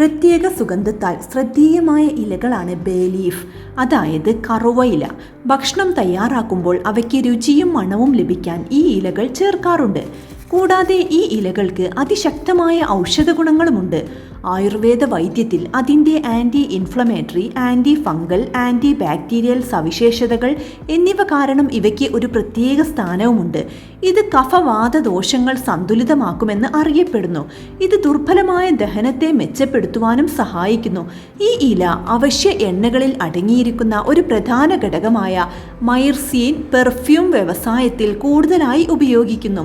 പ്രത്യേക സുഗന്ധത്താൽ ശ്രദ്ധേയമായ ഇലകളാണ് ബേലീഫ് അതായത് കറുവയില. ഭക്ഷണം തയ്യാറാക്കുമ്പോൾ അവയ്ക്ക് രുചിയും മണവും ലഭിക്കാൻ ഈ ഇലകൾ ചേർക്കാറുണ്ട്. കൂടാതെ ഈ ഇലകൾക്ക് അതിശക്തമായ ഔഷധ ഗുണങ്ങളുമുണ്ട് ആയുർവേദ വൈദ്യത്തിൽ അതിന്റെ anti inflammatory anti fungal anti bacterial സവിശേഷതകൾ എന്നിവ കാരണം ഇവയ്ക്ക് ഒരു പ്രത്യേക സ്ഥാനവുമുണ്ട്. ഇത് കഫവാത ദോഷങ്ങൾ സന്തുലിതമാക്കുമെന്ന് അറിയപ്പെടുന്നു. ഇത് ദുർബലമായ ദഹനത്തെ മെച്ചപ്പെടുത്തുവാനും സഹായിക്കുന്നു. ഈ ഇല അവശ്യ എണ്ണകളിൽ അടങ്ങിയിരിക്കുന്ന ഒരു പ്രധാന ഘടകമായ മൈർസീൻ പെർഫ്യൂം വ്യവസായത്തിൽ കൂടുതലായി ഉപയോഗിക്കുന്നു.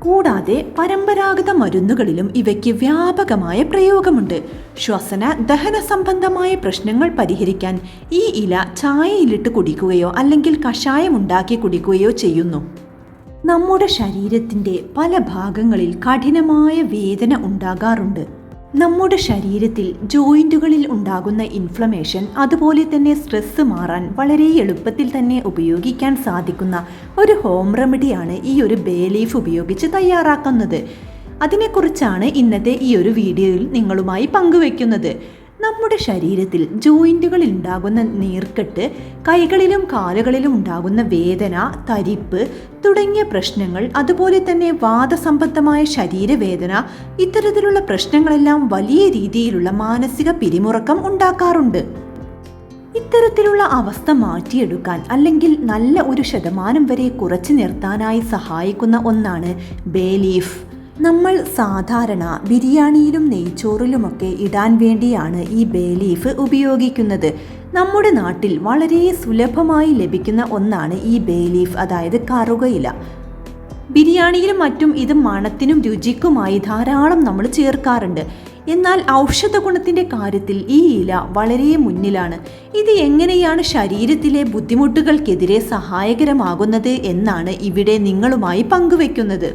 കൂടാതെ പരമ്പരാഗത മരുന്നുകളിലും ഇവയ്ക്ക് വ്യാപകമായ പ്രയോഗമുണ്ട്. ശ്വസന ദഹന സംബന്ധമായ പ്രശ്നങ്ങൾ പരിഹരിക്കാൻ ഈ ഇല ചായയിലിട്ട് കുടിക്കുകയോ അല്ലെങ്കിൽ കഷായം ഉണ്ടാക്കി കുടിക്കുകയോ ചെയ്യുന്നു. നമ്മുടെ ശരീരത്തിന്റെ പല ഭാഗങ്ങളിൽ കഠിനമായ വേദന ഉണ്ടാകാറുണ്ട്. നമ്മുടെ ശരീരത്തിൽ ജോയിന്റുകളിൽ ഉണ്ടാകുന്ന ഇൻഫ്ലമേഷൻ അതുപോലെ തന്നെ സ്ട്രെസ്സ് മാറാൻ വളരെ എളുപ്പത്തിൽ തന്നെ ഉപയോഗിക്കാൻ സാധിക്കുന്ന ഒരു ഹോം റെമഡിയാണ് ഈ ഒരു ബേ ലീഫ് ഉപയോഗിച്ച് തയ്യാറാക്കുന്നത്. അതിനെക്കുറിച്ചാണ് ഇന്നത്തെ ഈ ഒരു വീഡിയോയിൽ നിങ്ങളുമായി പങ്കുവെക്കുന്നത്. നമ്മുടെ ശരീരത്തിൽ ജോയിന്റുകളിൽ ഉണ്ടാകുന്ന നീർക്കെട്ട് കൈകളിലും കാലുകളിലും ഉണ്ടാകുന്ന വേദന തരിപ്പ് തുടങ്ങിയ പ്രശ്നങ്ങൾ അതുപോലെ തന്നെ വാദസംബന്ധമായ ശരീരവേദന ഇത്തരത്തിലുള്ള പ്രശ്നങ്ങളെല്ലാം വലിയ രീതിയിലുള്ള മാനസിക പിരിമുറക്കം ഉണ്ടാക്കാറുണ്ട്. ഇത്തരത്തിലുള്ള അവസ്ഥ മാറ്റിയെടുക്കാൻ അല്ലെങ്കിൽ നല്ല ഒരു ശതമാനം വരെ കുറച്ചു നിർത്താനായി സഹായിക്കുന്ന ഒന്നാണ് ബേലീഫ് നമ്മൾ സാധാരണ ബിരിയാണിയിലും നെയ്ച്ചോറിലുമൊക്കെ ഇടാൻ വേണ്ടിയാണ് ഈ ബേ ലീഫ് ഉപയോഗിക്കുന്നത്. നമ്മുടെ നാട്ടിൽ വളരെ സുലഭമായി ലഭിക്കുന്ന ഒന്നാണ് ഈ ബേ ലീഫ് അതായത് കറുകയില ബിരിയാണിയിലും മറ്റും ഇത് മണത്തിനും രുചിക്കുമായി ധാരാളം നമ്മൾ ചേർക്കാറുണ്ട്. എന്നാൽ ഔഷധ ഗുണത്തിന്റെ കാര്യത്തിൽ ഈ ഇല വളരെ മുന്നിലാണ്. ഇത് എങ്ങനെയാണ് ശരീരത്തിലെ ബുദ്ധിമുട്ടുകൾക്കെതിരെ സഹായകരമാകുന്നത് എന്നാണ് ഇവിടെ നിങ്ങളുമായി പങ്കുവെക്കുന്നത്.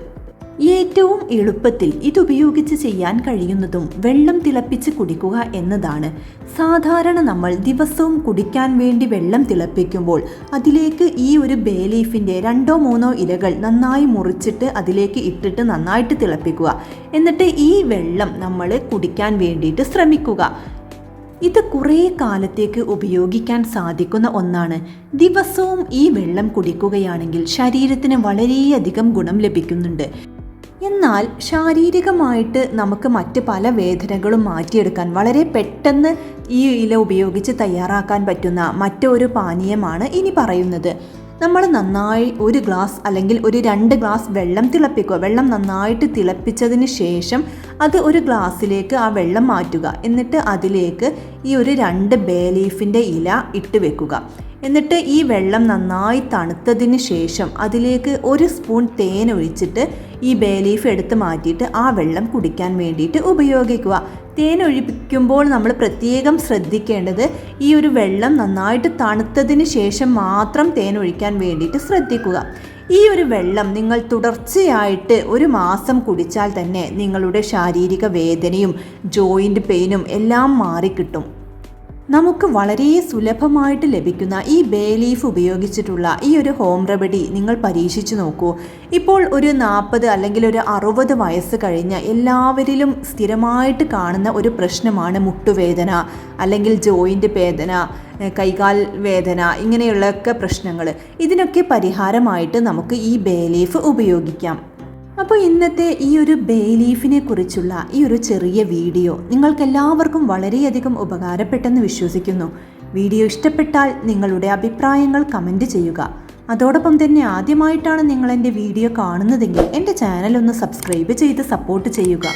ഏറ്റവും എളുപ്പത്തിൽ ഇതുപയോഗിച്ച് ചെയ്യാൻ കഴിയുന്നതും വെള്ളം തിളപ്പിച്ച് കുടിക്കുക എന്നതാണ്. സാധാരണ നമ്മൾ ദിവസവും കുടിക്കാൻ വേണ്ടി വെള്ളം തിളപ്പിക്കുമ്പോൾ അതിലേക്ക് ഈ ഒരു ബേ ലീഫിന്റെ രണ്ടോ മൂന്നോ ഇലകൾ നന്നായി മുറിച്ചിട്ട് അതിലേക്ക് ഇട്ടിട്ട് നന്നായിട്ട് തിളപ്പിക്കുക. എന്നിട്ട് ഈ വെള്ളം നമ്മൾ കുടിക്കാൻ വേണ്ടിയിട്ട് ശ്രമിക്കുക. ഇത് കുറേ കാലത്തേക്ക് ഉപയോഗിക്കാൻ സാധിക്കുന്ന ഒന്നാണ്. ദിവസവും ഈ വെള്ളം കുടിക്കുകയാണെങ്കിൽ ശരീരത്തിന് വളരെയധികം ഗുണം ലഭിക്കുന്നുണ്ട്. എന്നാൽ ശാരീരികമായിട്ട് നമുക്ക് മറ്റ് പല വേദനകളും മാറ്റിയെടുക്കാൻ വളരെ പെട്ടെന്ന് ഈ ഇല ഉപയോഗിച്ച് തയ്യാറാക്കാൻ പറ്റുന്ന മറ്റൊരു പാനീയമാണ് ഇനി പറയുന്നത്. നമ്മൾ നന്നായി ഒരു ഗ്ലാസ് അല്ലെങ്കിൽ ഒരു രണ്ട് ഗ്ലാസ് വെള്ളം തിളപ്പിക്കുക. വെള്ളം നന്നായിട്ട് തിളപ്പിച്ചതിന് ശേഷം അത് ഒരു ഗ്ലാസ്സിലേക്ക് ആ വെള്ളം മാറ്റുക. എന്നിട്ട് അതിലേക്ക് ഈ ഒരു രണ്ട് ബേ ലീഫിന്റെ ഇല ഇട്ട് വെക്കുക. എന്നിട്ട് ഈ വെള്ളം നന്നായി തണുത്തതിന് ശേഷം അതിലേക്ക് ഒരു സ്പൂൺ തേൻ ഒഴിച്ചിട്ട് ഈ ബേ ലീഫ് എടുത്ത് മാറ്റിയിട്ട് ആ വെള്ളം കുടിക്കാൻ വേണ്ടിയിട്ട് ഉപയോഗിക്കുക. തേൻ ഒഴിപ്പിക്കുമ്പോൾ നമ്മൾ പ്രത്യേകം ശ്രദ്ധിക്കേണ്ടത് ഈ ഒരു വെള്ളം നന്നായിട്ട് തണുത്തതിന് ശേഷം മാത്രം തേൻ ഒഴിക്കാൻ വേണ്ടിയിട്ട് ശ്രദ്ധിക്കുക. ഈ ഒരു വെള്ളം നിങ്ങൾ തുടർച്ചയായിട്ട് ഒരു മാസം കുടിച്ചാൽ തന്നെ നിങ്ങളുടെ ശാരീരിക വേദനയും ജോയിന്റ് പെയിനും എല്ലാം മാറിക്കിട്ടും. നമുക്ക് വളരെ സുലഭമായിട്ട് ലഭിക്കുന്ന ഈ ബേ ലീഫ് ഉപയോഗിച്ചിട്ടുള്ള ഈ ഒരു ഹോം റെമഡി നിങ്ങൾ പരീക്ഷിച്ചു നോക്കൂ. ഇപ്പോൾ ഒരു നാൽപ്പത് അല്ലെങ്കിൽ ഒരു അറുപത് വയസ്സ് കഴിഞ്ഞ എല്ലാവരിലും സ്ഥിരമായിട്ട് കാണുന്ന ഒരു പ്രശ്നമാണ് മുട്ടുവേദന അല്ലെങ്കിൽ ജോയിന്റ് വേദന കൈകാൽ വേദന ഇങ്ങനെയുള്ളൊക്കെ പ്രശ്നങ്ങൾ. ഇതിനൊക്കെ പരിഹാരമായിട്ട് നമുക്ക് ഈ ബേ ലീഫ് ഉപയോഗിക്കാം. അപ്പോൾ ഇന്നത്തെ ഈ ഒരു ബേ ലീഫിനെ കുറിച്ചുള്ള ഈ ഒരു ചെറിയ വീഡിയോ നിങ്ങൾക്കെല്ലാവർക്കും വളരെയധികം ഉപകാരപ്പെട്ടെന്ന് വിശ്വസിക്കുന്നു. വീഡിയോ ഇഷ്ടപ്പെട്ടാൽ നിങ്ങളുടെ അഭിപ്രായങ്ങൾ കമന്റ് ചെയ്യുക. അതോടൊപ്പം തന്നെ ആദ്യമായിട്ടാണ് നിങ്ങൾ എന്റെ വീഡിയോ കാണുന്നതെങ്കിൽ എന്റെ ചാനൽ ഒന്ന് സബ്സ്ക്രൈബ് ചെയ്ത് സപ്പോർട്ട് ചെയ്യുക.